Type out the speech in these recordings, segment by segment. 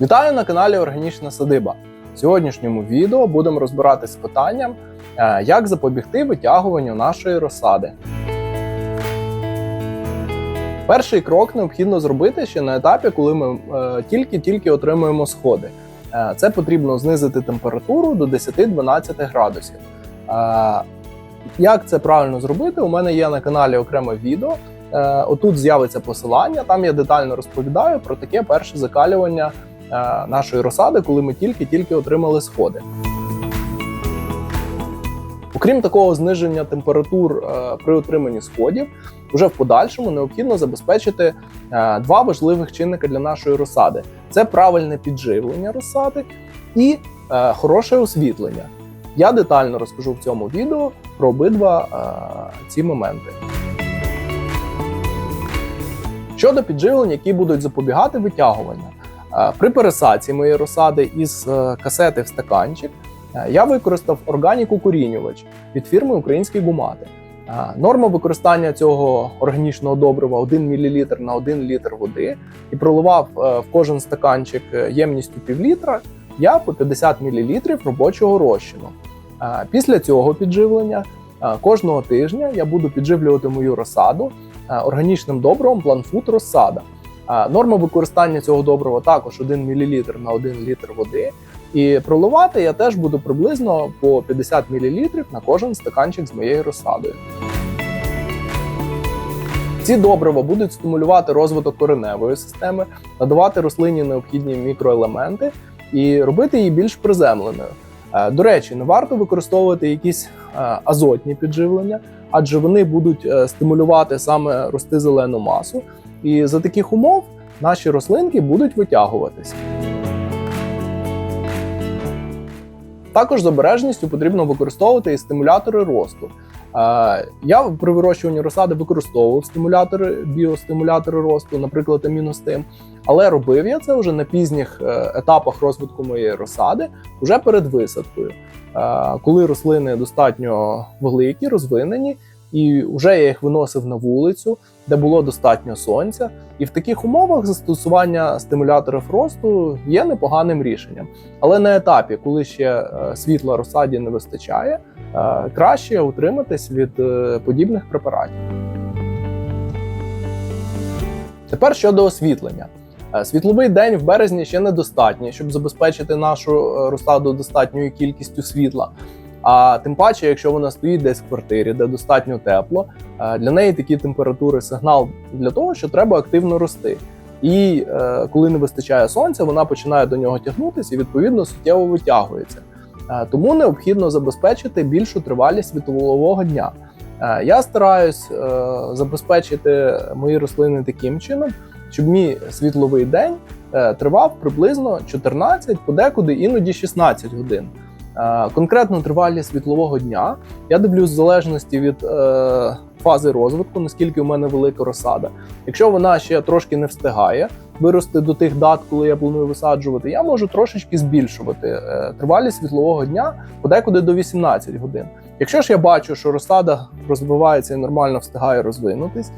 Вітаю на каналі Органічна Садиба. В сьогоднішньому відео будемо розбиратись з питанням, е, як запобігти витягуванню нашої розсади. Перший крок необхідно зробити ще на етапі, коли ми е, тільки-тільки отримуємо сходи. Е, Це потрібно знизити температуру до 10-12 градусів. Як це правильно зробити? У мене є на каналі окреме відео. Отут з'явиться посилання. Там я детально розповідаю про таке перше закалювання нашої розсади, коли ми тільки-тільки отримали сходи. Окрім такого зниження температур е, при отриманні сходів, вже в подальшому необхідно забезпечити е, два важливих чинника для нашої розсади: це правильне підживлення розсади і е, хороше освітлення. Я детально розкажу в цьому відео про обидва е, ці моменти. Щодо підживлень, які будуть запобігати витягуванню. Е, При пересадці моєї розсади із е, касети в стаканчик е, я використав органіку корінювач від фірми Українські гумати. Норма використання цього органічного добрива 1 мл на 1 літр води і проливав в кожен стаканчик ємністю пів літра я по 50 мл робочого розчину. Після цього підживлення кожного тижня я буду підживлювати мою розсаду органічним добривом Планфуд розсада. Норма використання цього добрива також 1 мл на 1 літр води. І проливати я теж буду приблизно по 50 мл на кожен стаканчик з моєю розсадою. Ці добрива будуть стимулювати розвиток кореневої системи, надавати рослині необхідні мікроелементи і робити її більш приземленою. Е, До речі, не варто використовувати якісь е, азотні підживлення, адже вони будуть е, стимулювати саме рости зелену масу. І за таких умов наші рослинки будуть витягуватись. Також з обережністю потрібно використовувати і стимулятори росту. Я при вирощуванні розсади використовував стимулятори, біостимулятори росту, наприклад, аміностим. Але робив я це вже на пізніх е, етапах розвитку моєї розсади, вже перед висадкою, коли рослини достатньо великі, розвинені, і вже я їх виносив на вулицю, де було достатньо сонця. І в таких умовах застосування стимуляторів росту є непоганим рішенням. Але на етапі, коли ще е, світла розсаді не вистачає, е, краще утриматись від е, подібних препаратів. Тепер щодо освітлення. Світловий день в березні ще недостатній, щоб забезпечити нашу розсаду достатньою кількістю світла. А тим паче, якщо вона стоїть десь в квартирі, де достатньо тепло, е, для неї такі температури сигнал для того, що треба активно рости. І е, коли не вистачає сонця, вона починає до нього тягнутися і відповідно суттєво витягується. Е, тому необхідно забезпечити більшу тривалість світлового дня. Я стараюсь забезпечити мої рослини таким чином, щоб мій світловий день тривав приблизно 14, подекуди іноді 16 годин. Е, Конкретну тривалість світлового дня я дивлюсь в залежності від е, фази розвитку, наскільки у мене велика розсада. Якщо вона ще трошки не встигає вирости до тих дат, коли я планую висаджувати, я можу трошечки збільшувати е, тривалість світлового дня подекуди до 18 годин. Якщо ж я бачу, що розсада розвивається і нормально встигає розвинутись,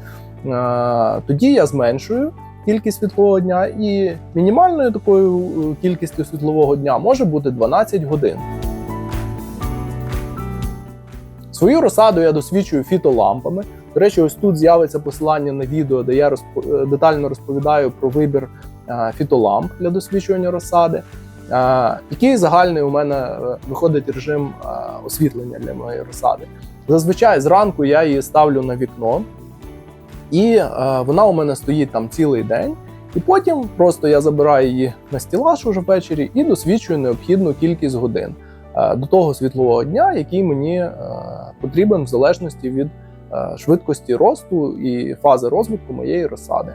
тоді я зменшую кількість світлового дня, і мінімальною такою кількістю світлового дня може бути 12 годин. Свою розсаду я досвідчую фітолампами. До речі, ось тут з'явиться посилання на відео, де я розп- е, детально розповідаю про вибір е, фітоламп для досвідчування розсади. Е, Який загальний у мене виходить режим освітлення для моєї розсади? Зазвичай зранку я її ставлю на вікно, і вона у мене стоїть там цілий день. І потім просто я забираю її на стілаж уже ввечері і досвідчую необхідну кількість годин до того світлового дня, який мені потрібен в залежності від е, швидкості росту і фази розвитку моєї розсади.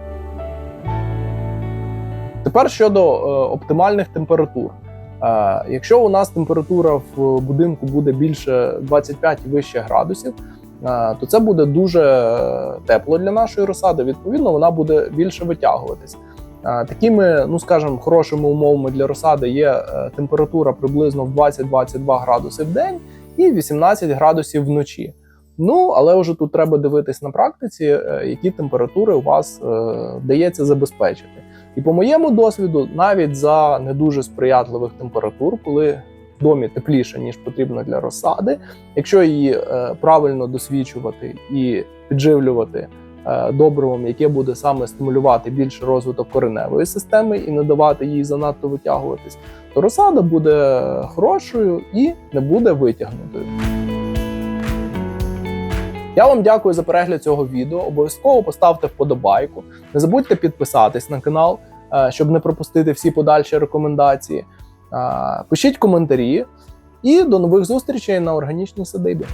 Тепер щодо е, оптимальних температур. Е, Якщо у нас температура в будинку буде більше 25 і вище градусів, то це буде дуже тепло для нашої розсади. Відповідно, вона буде більше витягуватись. Такими, ну скажімо, хорошими умовами для розсади є температура приблизно в 20-22 градуси в день і 18 градусів вночі. Ну, але вже тут треба дивитись на практиці, е, які температури у вас е, забезпечити. І по моєму досвіду, навіть за не дуже сприятливих температур, коли в домі тепліше, ніж потрібно для розсади, якщо її е, правильно досвідчувати і підживлювати е, добривом, яке буде саме стимулювати більше розвиток кореневої системи і не давати їй занадто витягуватись, то розсада буде хорошою і не буде витягнутою. Я вам дякую за перегляд цього відео. Обов'язково поставте вподобайку. Не забудьте підписатись на канал, е, щоб не пропустити всі подальші рекомендації. Е, Пишіть коментарі і до нових зустрічей на органічній садибі.